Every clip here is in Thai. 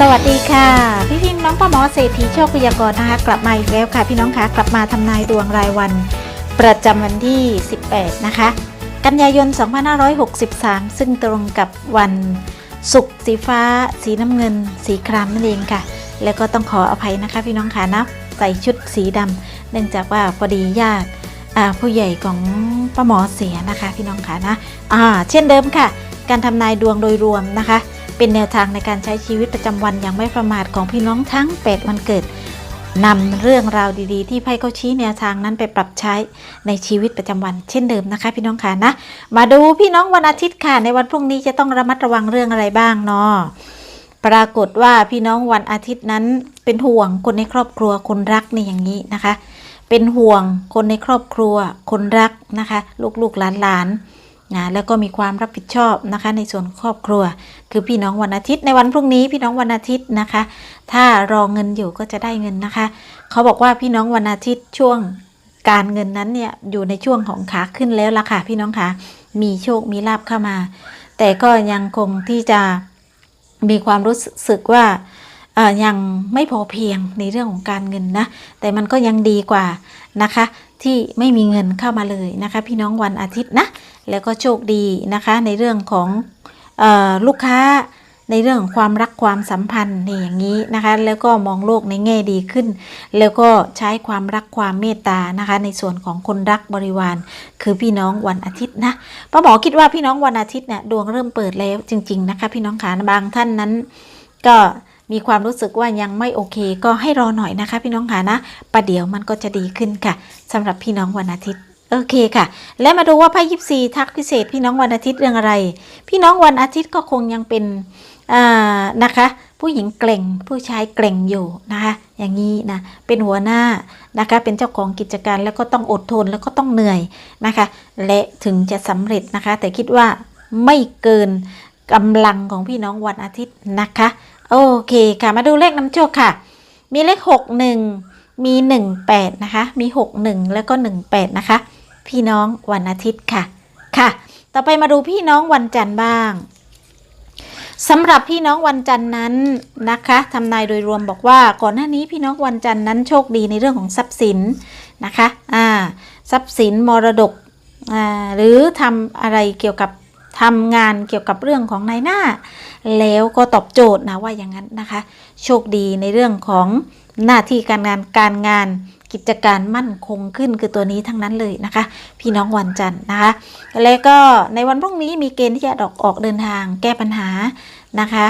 สวัสดีค่ะ พี่พิมพ์น้องป้าหมอเศรษฐีโชคพยากรณ์นะคะ กลับมาอีกแล้วค่ะ พี่น้องคะกลับมาทำนายดวงรายวัน ประจำวันที่ 18 นะคะ กันยายน 2563 ซึ่งตรงกับวันศุกร์สีฟ้า สีน้ำเงิน สีครามนั่นเองค่ะ แล้วก็ต้องขออภัยนะคะ พี่น้องค่ะนะใส่ชุดสีดำเนื่องจากว่าพอดีญาติผู้ใหญ่ของป้าหมอเสียนะคะ พี่น้องค่ะนะอ่าเช่นเดิมค่ะ การทำนายดวงโดยรวมนะคะ เป็นแนวทางในการใช้ชีวิตประจำวันอย่างไม่ประมาทของพี่น้องทั้ง 8 วันเกิดนำเรื่องราวดีๆ ที่ไพ่เขาชี้แนวทางนั้นไปปรับใช้ในชีวิตประจำวันเช่นเดิมนะคะ พี่น้องค่ะนะ มาดูพี่น้องวันอาทิตย์ค่ะในวันพรุ่งนี้จะต้องระมัดระวังเรื่องอะไรบ้างเนาะปรากฏว่าพี่น้องวันอาทิตย์นั้นเป็นห่วงคนในครอบครัวคนรักนี่อย่างนี้นะคะ เป็นห่วงคนในครอบครัวคนรักนะคะ ลูกๆหลานๆ นะแล้วก็มีความรับผิดชอบนะคะ ในส่วนครอบครัว คือพี่น้องวันอาทิตย์ในวันพรุ่งนี้พี่น้องวันอาทิตย์นะคะ ถ้ารอเงินอยู่ก็จะได้เงินนะคะ เขาบอกว่าพี่น้องวันอาทิตย์ช่วงการเงินนั้นเนี่ยอยู่ในช่วงของขาขึ้นแล้วล่ะค่ะพี่น้องคะมีโชคมีลาบเข้ามา แต่ก็ยังคงที่จะมีความรู้สึกว่า ยังไม่พอเพียงในเรื่องของการเงินนะ แต่มันก็ยังดีกว่านะคะ ที่ไม่มีเงินเข้ามาเลยนะคะ พี่น้องวันอาทิตย์นะ แล้วก็โชคดีนะคะในเรื่องของออลูกค้าในเรื่องของความรักความสัมพันธ์นี่อย่างนี้นะคะ แล้วก็มองโลกในแง่ดีขึ้น แล้วก็ใช้ความรักความเมตตานะคะ ในส่วนของคนรักบริวาร คือพี่น้องวันอาทิตย์นะป้าหมอคิดว่าพี่น้องวันอาทิตย์เนี่ยดวงเริ่มเปิดแล้วจริง ๆนะคะ พี่น้องขาบางท่านนั้นก็ มีความรู้สึกว่ายังไม่โอเค ก็ให้รอหน่อยนะคะ พี่น้องขานะประเดี๋ยวมันก็จะดีขึ้นค่ะสำหรับพี่น้องวันอาทิตย์โอเคค่ะ และมาดูว่าไพ่ยิปซีทักพิเศษ พี่น้องวันอาทิตย์เรื่องอะไร พี่น้องวันอาทิตย์ก็คงยังเป็นนะคะ ผู้หญิงเกร่งผู้ชายเกร่งอยู่นะคะ อย่างนี้นะเป็นหัวหน้านะคะ เป็นเจ้าของกิจการแล้วก็ต้องอดทนแล้วก็ต้องเหนื่อยนะคะ และถึงจะสำเร็จนะคะ แต่คิดว่าไม่เกินกำลังของพี่น้องวันอาทิตย์นะคะ โอเคค่ะ มาดูเลขนำโชคค่ะ มีเลข 61 มี 18 นะคะ มี 61 แล้วก็ 18 นะคะ พี่น้องวันอาทิตย์ค่ะ ค่ะ ต่อไปมาดูพี่น้องวันจันทร์บ้างสำหรับพี่น้องวันจันทร์นั้นนะคะทำนายโดยรวมบอกว่าก่อนหน้านี้พี่น้องวันจันทร์นั้นโชคดีในเรื่องของทรัพย์สินนะคะอ่าทรัพย์สินมรดกอ่าหรือทำอะไรเกี่ยวกับ ทำงานเกี่ยวกับเรื่องของนายหน้า แล้วก็ตอบโจทย์นะว่าอย่างนั้นนะคะ โชคดีในเรื่องของหน้าที่การงานการงานกิจการมั่นคงขึ้นคือตัวนี้ทั้งนั้นเลยนะคะ พี่น้องวันจันทร์นะคะ แล้วก็ในวันพรุ่งนี้มีเกณฑ์ที่จะออกออกเดินทาง แก้ปัญหานะคะ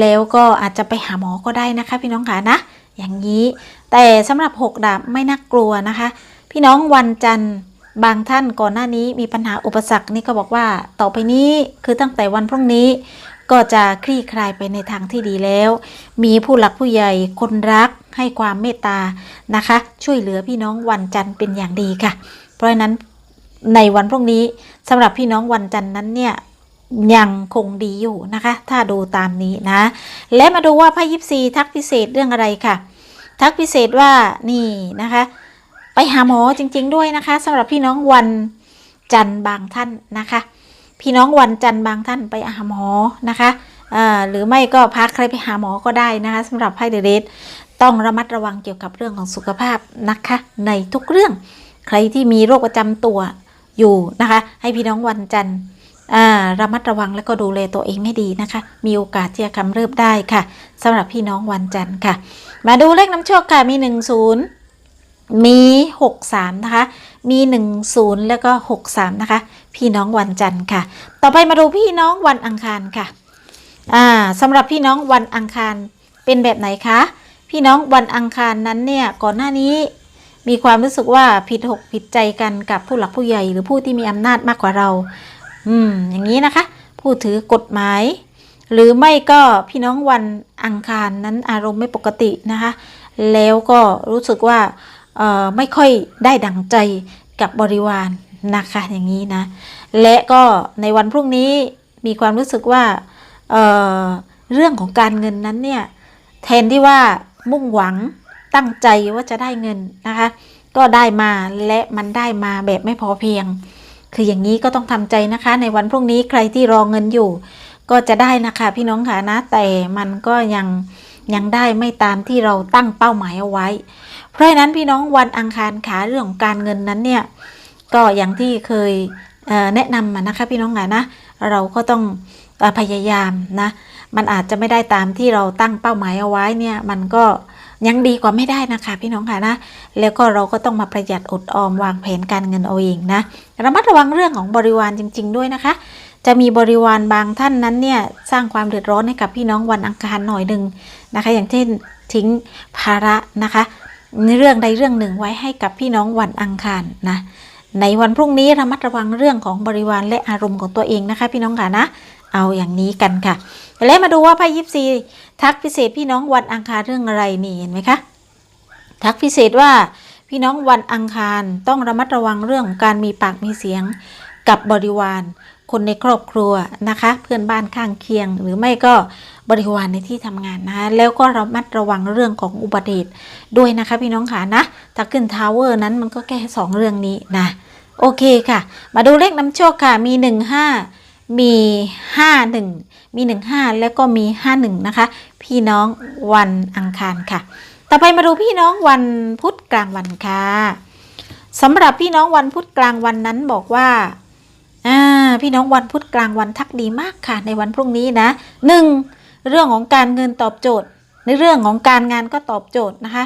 แล้วก็อาจจะไปหาหมอก็ได้นะคะ พี่น้องขานะ อย่างนี้แต่สำหรับหกดาบไม่น่ากลัวนะคะ พี่น้องวันจันทร์ บางท่านก่อนหน้านี้มีปัญหาอุปสรรคนี่ก็บอกว่าต่อไปนี้คือตั้งแต่วันพรุ่งนี้ ก็จะคลี่คลายไปในทางที่ดีแล้ว มีผู้หลักผู้ใหญ่คนรักให้ความเมตตานะคะ ช่วยเหลือพี่น้องวันจันทร์เป็นอย่างดีค่ะ เพราะฉะนั้นในวันพรุ่งนี้สำหรับพี่น้องวันจันทร์นั้นเนี่ยยังคงดีอยู่นะคะ ถ้าดูตามนี้นะ และมาดูว่าไพ่ยิปซีทักพิเศษเรื่องอะไรค่ะ ทักพิเศษว่านี่นะคะ ไปหาหมอจริง ๆ ด้วยนะคะสำหรับพี่น้องวันจันทร์บางท่านนะคะ พี่น้องวันจันทร์บางท่านไปหาหมอนะคะหรือไม่ก็พาใครไปหาหมอก็ได้นะคะสำหรับไพ่เดเรสต้องระมัดระวังเกี่ยวกับเรื่องของสุขภาพนะคะ ในทุกเรื่องใครที่มีโรคประจำตัวอยู่นะคะ ให้พี่น้องวันจันทร์ระมัดระวังแล้วก็ดูแลตัวเองให้ดีนะคะ มีโอกาสที่จะกำเริบได้ค่ะสำหรับพี่น้องวันจันทร์ค่ะ มาดูเลขน้ำโชคค่ะมี 10 มี 63 นะคะ มี 10 แล้วก็ 63 นะคะ พี่น้องวันจันทร์ค่ะ ต่อไปมาดูพี่น้องวันอังคารค่ะ อ่าสำหรับพี่น้องวันอังคารเป็นแบบไหนคะ พี่น้องวันอังคารนั้นเนี่ย ก่อนหน้านี้มีความรู้สึกว่าผิดหกผิดใจกันกับผู้หลักผู้ใหญ่หรือผู้ที่มีอำนาจมากกว่าเรา อืม อย่างนี้นะคะ ผู้ถือกฎหมาย หรือไม่ก็พี่น้องวันอังคารนั้นอารมณ์ไม่ปกตินะคะ แล้วก็รู้สึกว่า ไม่ค่อยได้ดังใจกับบริวารนะคะอย่างนี้นะ และก็ในวันพรุ่งนี้มีความรู้สึกว่าเเรื่องของการเงินนั้นเนี่ยแทนที่ว่ามุ่งหวังตั้งใจว่าจะได้เงินนะคะ ก็ได้มาและมันได้มาแบบไม่พอเพียง คืออย่างนี้ก็ต้องทำใจนะคะ ในวันพรุ่งนี้ใครที่รอเงินอยู่ ก็จะได้นะคะพี่น้องค่ะนะแต่มันก็ยัง ยังได้ไม่ตามที่เราตั้งเป้าหมายเอาไว้ เพราะฉะนั้นพี่น้องวันอังคารขาเรื่องของการเงินนั้นเนี่ยก็อย่างที่เคยเแนะนำมานะคะพี่น้องค่ะนะ เราก็ต้องอพยายามนะ มันอาจจะไม่ได้ตามที่เราตั้งเป้าหมายเอาไว้เนี่ยมันก็ยังดีกว่าไม่ได้นะคะพี่น้องค่ะนะ แล้วก็เราก็ต้องมาประหยัดอดออมวางแผนการเงินเอาเองนะระมัดระวังเรื่องของบริวารจริง ๆ ด้วยนะคะ จะมีบริวารบางท่านนั้นเนี่ยสร้างความเดือดร้อนให้กับพี่น้องวันอังคารหน่อยหนึ่งนะคะ อย่างเช่นทิ้งภาระนะคะในเรื่องใดเรื่องหนึ่งไว้ให้กับพี่น้องวันอังคารนะในวันพรุ่งนี้ระมัดระวังเรื่องของบริวารและอารมณ์ของตัวเองนะคะ พี่น้องค่ะนะ เอาอย่างนี้กันค่ะ และมาดูว่าไพ่ยิปซีทักพิเศษพี่น้องวันอังคารเรื่องอะไรนี่เห็นไหมคะทักพิเศษว่าพี่น้องวันอังคารต้องระมัดระวังเรื่องของการมีปากมีเสียงกับบริวาร คนในครอบครัวนะคะ เพื่อนบ้านข้างเคียง หรือไม่ก็บริวารในที่ทำงานนะคะแล้วก็ระมัดระวังเรื่องของอุบัติเหตุด้วยนะคะพี่น้องขานะถ้าขึ้นทาวเวอร์นั้นมันก็แค่สองเรื่องนี้นะโอเคค่ะ มาดูเลขน้ำโชคค่ะมี 15 มี 51 มี 15 แล้วก็มี 51 นะคะ พี่น้องวันอังคารค่ะ ต่อไปมาดูพี่น้องวันพุธกลางวันค่ะสำหรับพี่น้องวันพุธกลางวันนั้นบอกว่าอ่า พี่น้องวันพุธกลางวันทักดีมากค่ะ ในวันพรุ่งนี้นะหนึ่งเรื่องของการเงินตอบโจทย์ ในเรื่องของการงานก็ตอบโจทย์นะคะ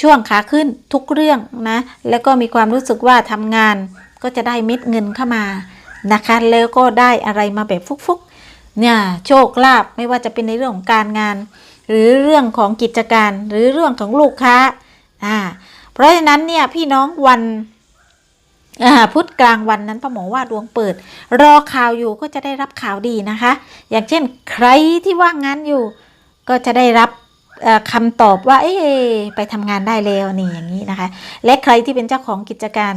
ช่วงขาขึ้นทุกเรื่องนะ แล้วก็มีความรู้สึกว่าทำงานก็จะได้เม็ดเงินเข้ามานะคะ แล้วก็ได้อะไรมาแบบฟุกๆเนี่ยโชคลาภไม่ว่าจะเป็นในเรื่องของการงาน หรือเรื่องของกิจการหรือเรื่องของลูกค้าอ่าเพราะฉะนั้นเนี่ยพี่น้องวัน พุธกลางวันนั้นป้าหมอว่าดวงเปิด รอข่าวอยู่ก็จะได้รับข่าวดีนะคะ อย่างเช่นใครที่ว่างงานอยู่ ก็จะได้รับคำตอบว่า เอ๊ไปทำงานได้แล้วนี่อย่างนี้นะคะ และใครที่เป็นเจ้าของกิจการ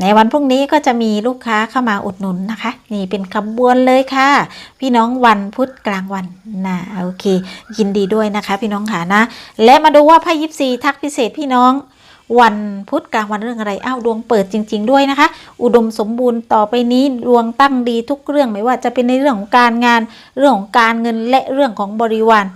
ในวันพรุ่งนี้ก็จะมีลูกค้าเข้ามาอุดหนุนนะคะ นี่เป็นขบวนเลยค่ะ พี่น้องวันพุธกลางวันนะโอเค ยินดีด้วยนะคะ พี่น้องค่ะนะ และมาดูว่าไพ่ยิปซีทักพิเศษพี่น้อง วันพุธกลางวันเรื่องอะไรอ้าวดวงเปิดจริง ๆ ด้วยนะคะ อุดมสมบูรณ์ต่อไปนี้ดวงตั้งดีทุกเรื่องไม่ว่าจะเป็นในเรื่องของการงานเรื่องของการเงินและเรื่องของบริวาร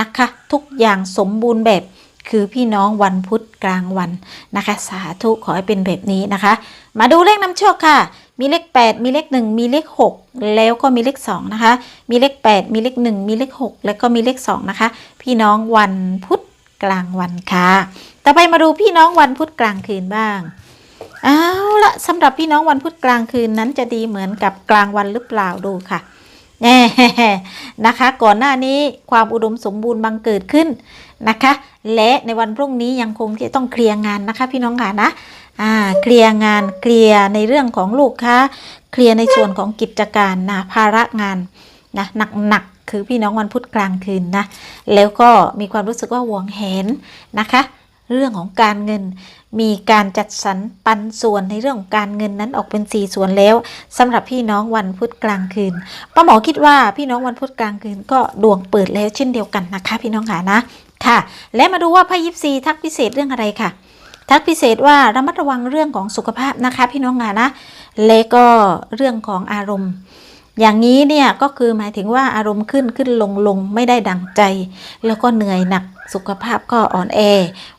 นะคะ ทุกอย่างสมบูรณ์แบบคือพี่น้องวันพุธกลางวันนะคะ สาธุขอให้เป็นแบบนี้นะคะ มาดูเลขนำโชคค่ะ มีเลข 8 มีเลข 1 มีเลข 6 แล้วก็มีเลข 2 นะคะ มีเลข 8 มีเลข 1 มีเลข 6 แล้วก็มีเลข 2 นะคะ พี่น้องวันพุธกลางวันค่ะ ต่อไปมาดูพี่น้องวันพุธกลางคืนบ้างเอาละสำหรับพี่น้องวันพุธกลางคืนนั้นจะดีเหมือนกับกลางวันหรือเปล่าดูค่ะแน่นะคะ ก่อนหน้านี้ความอุดมสมบูรณ์บังเกิดขึ้นนะคะ และในวันพรุ่งนี้ยังคงที่จะต้องเคลียร์งานนะคะ พี่น้องค่ะนะอ่าเคลียร์งานเคลียร์ในเรื่องของลูกค้าเคลียร์ในส่วนของกิจการนะภาระงานนะหนักๆคือพี่น้องวันพุธกลางคืนนะแล้วก็มีความรู้สึกว่าหวงแหนนะคะ เรื่องของการเงิน มีการจัดสรรปันส่วนในเรื่องของการเงินนั้นออกเป็น 4 ส่วนแล้วสำหรับพี่น้องวันพุธกลางคืนป้าหมอคิดว่าพี่น้องวันพุธกลางคืนก็ดวงเปิดแล้วเช่นเดียวกันนะคะ พี่น้องค่ะนะค่ะ และมาดูว่าไพ่ยิปซีทักพิเศษเรื่องอะไรค่ะ ทักพิเศษว่าระมัดระวังเรื่องของสุขภาพนะคะ พี่น้องค่ะนะและก็เรื่องของอารมณ์ อย่างนี้เนี่ยก็คือหมายถึงว่าอารมณ์ขึ้นขึ้นลงลงไม่ได้ดังใจ แล้วก็เหนื่อยหนักสุขภาพก็อ่อนแอ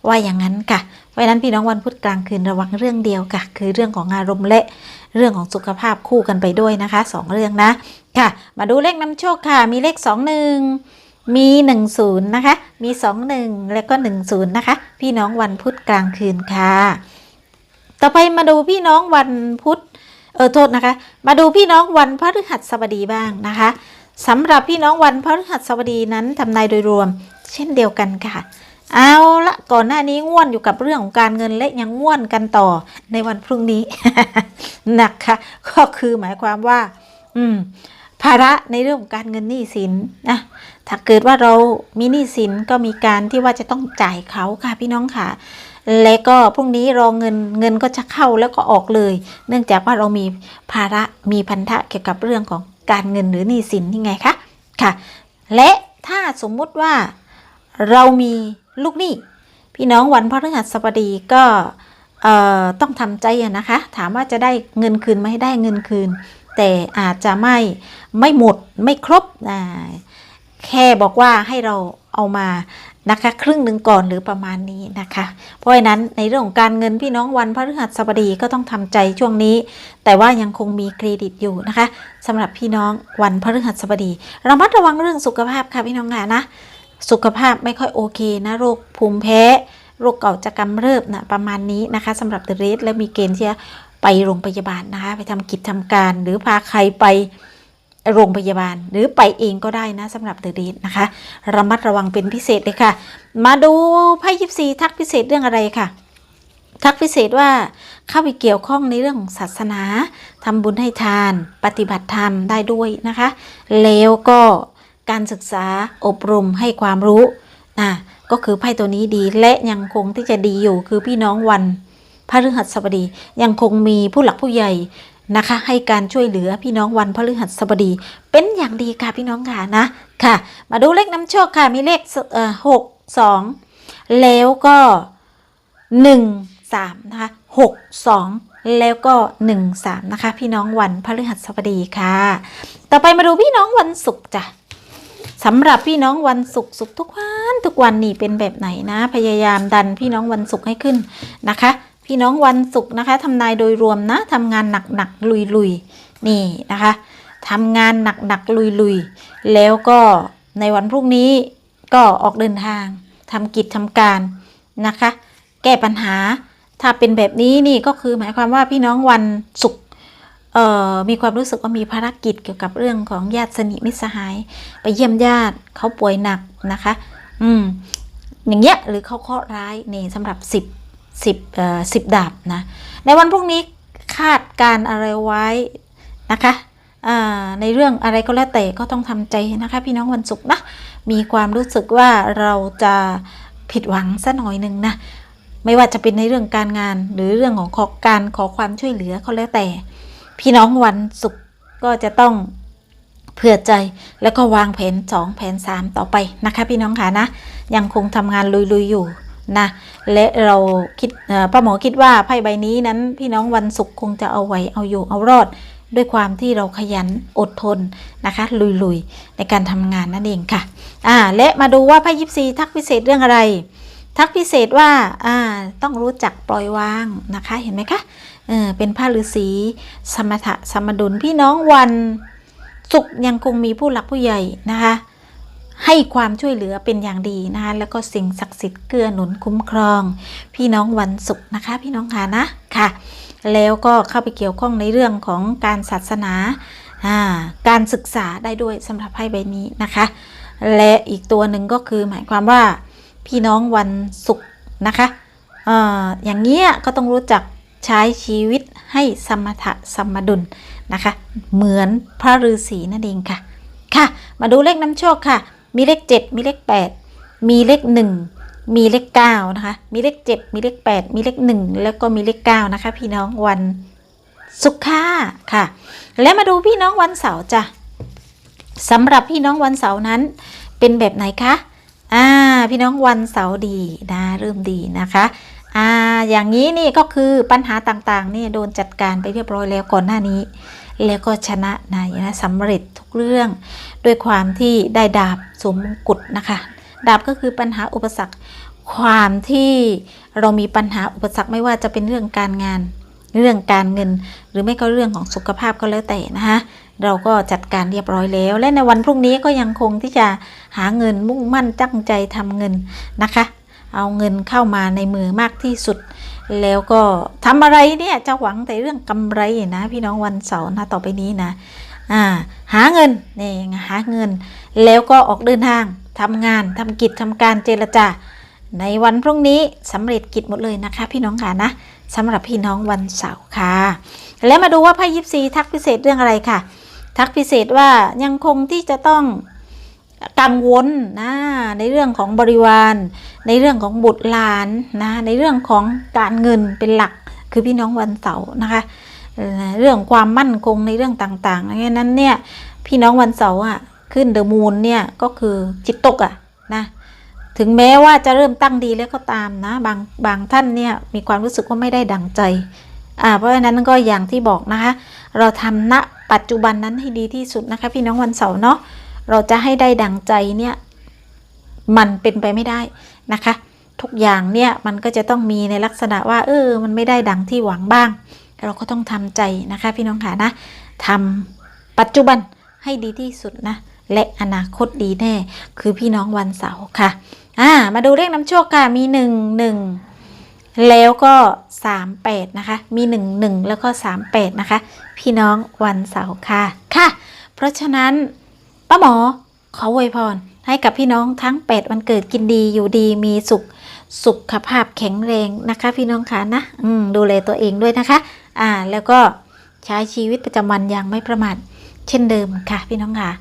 ว่าอย่างนั้นค่ะเพราะนั้นพี่น้องวันพุธกลางคืนระวังเรื่องเดียวค่ะ คือเรื่องของอารมณ์และเรื่องของสุขภาพคู่กันไปด้วยนะคะสองเรื่องนะค่ะ มาดูเลขนำโชคค่ะ มีเลขสองหนึ่งมีหนึ่งศูนย์นะคะ มีสองหนึ่งแล้วก็หนึ่งศูนย์นะคะ พี่น้องวันพุธกลางคืนค่ะ ต่อไปมาดูพี่น้องวันพุธ เออโทษนะคะ มาดูพี่น้องวันพฤหัสบดีบ้างนะคะสำหรับพี่น้องวันพฤหัสบดีนั้นทำนายโดยรวม เช่นเดียวกันค่ะเอาละก่อนหน้านี้ง่วนอยู่กับเรื่องของการเงินและยังง่วนกันต่อในวันพรุ่งนี้นะคะก็คือหมายความว่า อืม ภาระในเรื่องของการเงินหนี้สินนะถ้าเกิดว่าเรามีหนี้สินก็มีการที่ว่าจะต้องจ่ายเขาค่ะพี่น้องค่ะ และก็พรุ่งนี้รอเงินเงินก็จะเข้าแล้วก็ออกเลย เนื่องจากว่าเรามีภาระมีพันธะเกี่ยวกับเรื่องของการเงินหรือหนี้สินยังไงคะค่ะ และถ้าสมมุติว่าเรามีลูกหนี้พี่น้องวันพฤหัสบดีก็ต้องทำใจนะคะ ถามว่าจะได้เงินคืนไหมได้เงินคืน แต่อาจจะไม่ไม่หมดไม่ครบแค่บอกว่าให้เรา เอามานะคะครึ่งหนึ่งก่อนหรือประมาณนี้นะคะ เพราะฉะนั้นในเรื่องของการเงินพี่น้องวันพฤหัสบดีก็ต้องทำใจช่วงนี้ แต่ว่ายังคงมีเครดิตอยู่นะคะสำหรับพี่น้องวันพฤหัสบดีระมัดระวังเรื่องสุขภาพค่ะพี่น้องค่ะนะสุขภาพไม่ค่อยโอเคนะโรคภูมิแพ้โรคเก่าจะกำเริบนะประมาณนี้นะคะสำหรับเดรสและมีเกณฑ์ที่จะไปโรงพยาบาลนะคะ ไปทำกิจทำการหรือพาใครไป โรงพยาบาล หรือไปเองก็ได้นะสำหรับเดรสนะคะ ระมัดระวังเป็นพิเศษเลยค่ะ มาดูไพ่ยิปซีทักพิเศษเรื่องอะไรค่ะ ทักพิเศษว่าเข้าไปเกี่ยวข้องในเรื่องศาสนาทำบุญให้ทาน ปฏิบัติธรรมได้ด้วยนะคะ แล้วก็การศึกษาอบรมให้ความรู้นะก็คือไพ่ตัวนี้ดีและยังคงที่จะดีอยู่คือพี่น้องวันพระฤหัสบดียังคงมีผู้หลักผู้ใหญ่ นะคะ ให้การช่วยเหลือพี่น้องวันพฤหัสบดี เป็นอย่างดีค่ะพี่น้องค่ะนะค่ะ มาดูเลขน้ำโชคค่ะมีเลขเอ่อหกสองแล้วก็หนึ่งสามนะคะหกสองแล้วก็หนึ่งสามนะคะ พี่น้องวันพฤหัสบดีค่ะ ต่อไปมาดูพี่น้องวันศุกร์จ้ะสำหรับพี่น้องวันศุกร์ศุกร์ทุกวันทุกวันนี่เป็นแบบไหนนะ พยายามดันพี่น้องวันศุกร์ให้ขึ้นนะคะ พี่น้องวันศุกร์นะคะทำนายโดยรวมนะทำงานหนักๆลุยๆนี่นะคะทำงานหนักๆลุยๆแล้วก็ในวันพรุ่งนี้ก็ออกเดินทางทำกิจทำการนะคะ แก้ปัญหาถ้าเป็นแบบนี้นี่ก็คือหมายความว่าพี่น้องวันศุกร์มีความรู้สึกว่ามีภารกิจเกี่ยวกับเรื่องของญาติสนิทมิตรสหาย ไปเยี่ยมญาติเขาป่วยหนักนะคะ อืมอย่างเงี้ยหรือเขาเคราะห์ร้ายนี่สำหรับ10 10 เอ่อ10ดาบนะ ในวันพรุ่งนี้คาดการอะไรไว้นะคะในเรื่องอะไรก็แล้วแต่ก็ต้องทำใจนะคะพี่น้องวันศุกร์นะ มีความรู้สึกว่าเราจะผิดหวังสัหน่อยหนึ่งนะ ไม่ว่าจะเป็นในเรื่องการงาน หรือเรื่องของขอการขอความช่วยเหลือก็แล้วแต่ พี่น้องวันศุกร์ก็จะต้องเผื่อใจแล้วก็วางแผน 2 แผน 3 ต่อไปนะคะ พี่น้องค่ะนะ ยังคงทำงานลุยๆอยู่ นะและเราคิดป้าหมอคิดว่าไพ่ใบนี้นั้นพี่น้องวันศุกร์คงจะเอาไว้เอาอยู่เอารอด ด้วยความที่เราขยันอดทนนะคะ ลุยๆ ในการทำงานนั่นเองค่ะอ่าและมาดูว่าไพ่ยิปซีทักพิเศษเรื่องอะไร ทักพิเศษว่าอ่าต้องรู้จักปล่อยวางนะคะเห็นไหมคะเออเป็นผ้าฤาษีสมถะสมดุลพี่น้องวันศุกร์ยังคงมีผู้หลักผู้ใหญ่นะคะ ให้ความช่วยเหลือเป็นอย่างดีนะคะแล้วก็สิ่งศักดิ์สิทธิ์เกื้อหนุนคุ้มครอง พี่น้องวันศุกร์นะคะ พี่น้องค่ะนะค่ะ แล้วก็เข้าไปเกี่ยวข้องในเรื่องของการศาสนาการศึกษาได้ด้วยสำหรับไพ่ใบนี้นะคะ และอีกตัวหนึ่งก็คือหมายความว่าพี่น้องวันศุกร์นะคะอออย่างเงี้ยก็ต้องรู้จักใช้ชีวิตให้สมถะสมดุลนะคะ เหมือนพระฤาษีนั่นเองค่ะ ค่ะ มาดูเลขน้ำโชคค่ะ มีเลข7มีเลข8มีเลข1มีเลข9นะคะ มีเลข7มีเลข8มีเลข1แล้วก็มีเลข9นะคะ พี่น้องวันศุกร์ค่ะค่ะ และมาดูพี่น้องวันเสาร์จ้ะสำหรับพี่น้องวันเสาร์นั้น เป็นแบบไหนคะอ่าพี่น้องวันเสาร์ดีนะเริ่มดีนะคะอ่าอย่างนี้นี่ก็คือปัญหาต่างๆนี่โดนจัดการไปเรียบร้อยแล้วก่อนหน้านี้ แล้วก็ชนะนะนะสำเร็จทุกเรื่อง ด้วยความที่ได้ดาบสวมมงกุฎนะคะ ดาบก็คือปัญหาอุปสรรค ความที่เรามีปัญหาอุปสรรคไม่ว่าจะเป็นเรื่องการงาน เรื่องการเงิน หรือไม่ก็เรื่องของสุขภาพก็แล้วแต่นะคะเราก็จัดการเรียบร้อยแล้ว และในวันพรุ่งนี้ก็ยังคงที่จะหาเงินมุ่งมั่นตั้งใจทำเงินนะคะ เอาเงินเข้ามาในมือมากที่สุด แล้วก็ทำอะไรเนี่ยจะหวังแต่เรื่องกำไรนะ พี่น้องวันเสาร์นะต่อไปนี้นะอ่าหาเงินนี่หาเงิน แล้วก็ออกเดินทางทำงานทำกิจทำการเจรจาในวันพรุ่งนี้สำเร็จกิจหมดเลยนะคะ พี่น้องค่ะนะสำหรับพี่น้องวันเสาร์ค่ะ แล้วมาดูว่าไพ่ยิปซีทักพิเศษเรื่องอะไรค่ะ ทักพิเศษว่ายังคงที่จะต้อง กังวลนะในเรื่องของบริวาร ในเรื่องของบุตรหลานนะในเรื่องของการเงินเป็นหลักคือพี่น้องวันเสาร์นะคะเรื่องความมั่นคงในเรื่องต่างๆดังนั้นเนี่ยพี่น้องวันเสาร์อะขึ้นเดอะมูนเนี่ยก็คือจิตตกอะนะถึงแม้ว่าจะเริ่มตั้งดีแล้วก็ตามนะบางบางท่านเนี่ยมีความรู้สึกว่าไม่ได้ดังใจอ่าเพราะฉะนั้นก็อย่างที่บอกนะคะ เราทำณปัจจุบันนั้นให้ดีที่สุดนะคะ พี่น้องวันเสาร์เนาะ เราจะให้ได้ดังใจเนี่ยมันเป็นไปไม่ได้นะคะ ทุกอย่างเนี่ยมันก็จะต้องมีในลักษณะว่าเออมันไม่ได้ดังที่หวังบ้าง เราก็ต้องทำใจนะคะพี่น้องค่ะนะทำปัจจุบันให้ดีที่สุดนะ และอนาคตดีแน่ คือพี่น้องวันเสาร์ค่ะอ่ามาดูเลขน้ำโชคค่ะมีหนึ่งหนึ่งแล้วก็สามแปดนะคะ มีหนึ่งหนึ่งแล้วก็สามแปดนะคะ พี่น้องวันเสาร์ค่ะ ค่ะ เพราะฉะนั้น ป้าหมอ ขออวยพร ให้กับพี่น้องทั้ง 8 วันเกิดกินดีอยู่ดีมีสุข สุขภาพแข็งแรงนะคะ พี่น้องคะนะอืมดูแลตัวเองด้วยนะคะ อ่า แล้วก็ใช้ชีวิตประจำวันอย่างไม่ประมาทเช่นเดิมค่ะ พี่น้องค่ะ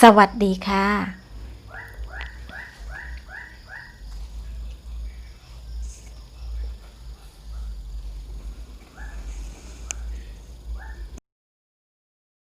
สวัสดีค่ะ